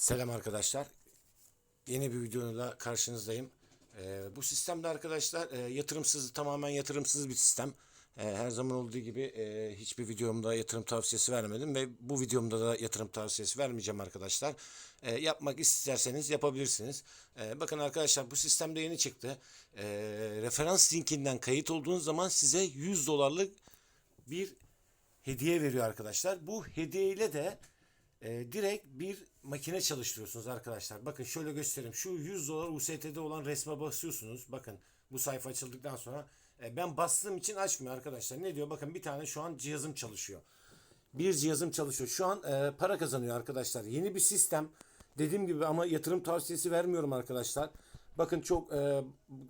Selam arkadaşlar. Yeni bir videoyla karşınızdayım. Ee, bu sistemde arkadaşlar e, yatırımsız, tamamen yatırımsız bir sistem. Ee, her zaman olduğu gibi e, hiçbir videomda yatırım tavsiyesi vermedim ve bu videomda da yatırım tavsiyesi vermeyeceğim arkadaşlar. Ee, yapmak isterseniz yapabilirsiniz. Ee, bakın arkadaşlar bu sistemde yeni çıktı. Ee, referans linkinden kayıt olduğunuz zaman size 100 dolarlık bir hediye veriyor arkadaşlar. Bu hediyeyle de e, direkt bir makine çalıştırıyorsunuz arkadaşlar. Bakın şöyle göstereyim. Şu 100 dolar UST'de olan resme basıyorsunuz. Bakın bu sayfa açıldıktan sonra e, ben bastığım için açmıyor arkadaşlar. Ne diyor? Bakın bir tane şu an cihazım çalışıyor. Bir cihazım çalışıyor. Şu an e, para kazanıyor arkadaşlar. Yeni bir sistem. Dediğim gibi ama yatırım tavsiyesi vermiyorum arkadaşlar. Bakın çok e,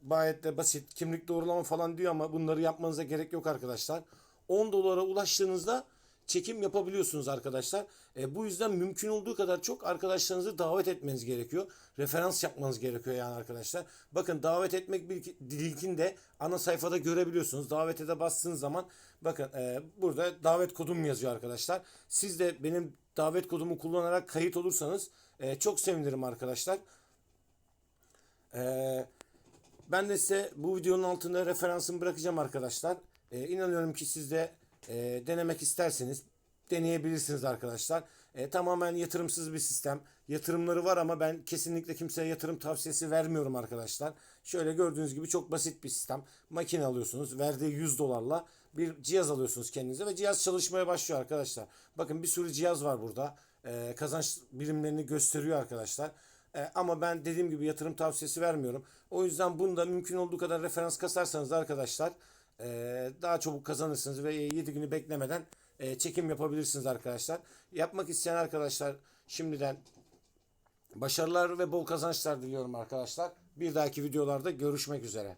gayet de basit. Kimlik doğrulama falan diyor ama bunları yapmanıza gerek yok arkadaşlar. 10 dolara ulaştığınızda çekim yapabiliyorsunuz arkadaşlar. E, bu yüzden mümkün olduğu kadar çok arkadaşlarınızı davet etmeniz gerekiyor. Referans yapmanız gerekiyor yani arkadaşlar. Bakın davet etmek linkini de ana sayfada görebiliyorsunuz. Davete de bastığınız zaman bakın e, burada davet kodum yazıyor arkadaşlar. Siz de benim davet kodumu kullanarak kayıt olursanız e, çok sevinirim arkadaşlar. Eee ben de size bu videonun altında referansımı bırakacağım arkadaşlar. Ee, inanıyorum ki siz de e, denemek isterseniz deneyebilirsiniz arkadaşlar. E, tamamen yatırımsız bir sistem. Yatırımları var ama ben kesinlikle kimseye yatırım tavsiyesi vermiyorum arkadaşlar. Şöyle gördüğünüz gibi çok basit bir sistem. Makine alıyorsunuz. Verdiği 100 dolarla bir cihaz alıyorsunuz kendinize ve cihaz çalışmaya başlıyor arkadaşlar. Bakın bir sürü cihaz var burada. E, kazanç birimlerini gösteriyor arkadaşlar. E, ama ben dediğim gibi yatırım tavsiyesi vermiyorum. O yüzden bunda mümkün olduğu kadar referans kasarsanız arkadaşlar daha çabuk kazanırsınız ve 7 günü beklemeden e, çekim yapabilirsiniz arkadaşlar. Yapmak isteyen arkadaşlar şimdiden başarılar ve bol kazançlar diliyorum arkadaşlar. Bir dahaki videolarda görüşmek üzere.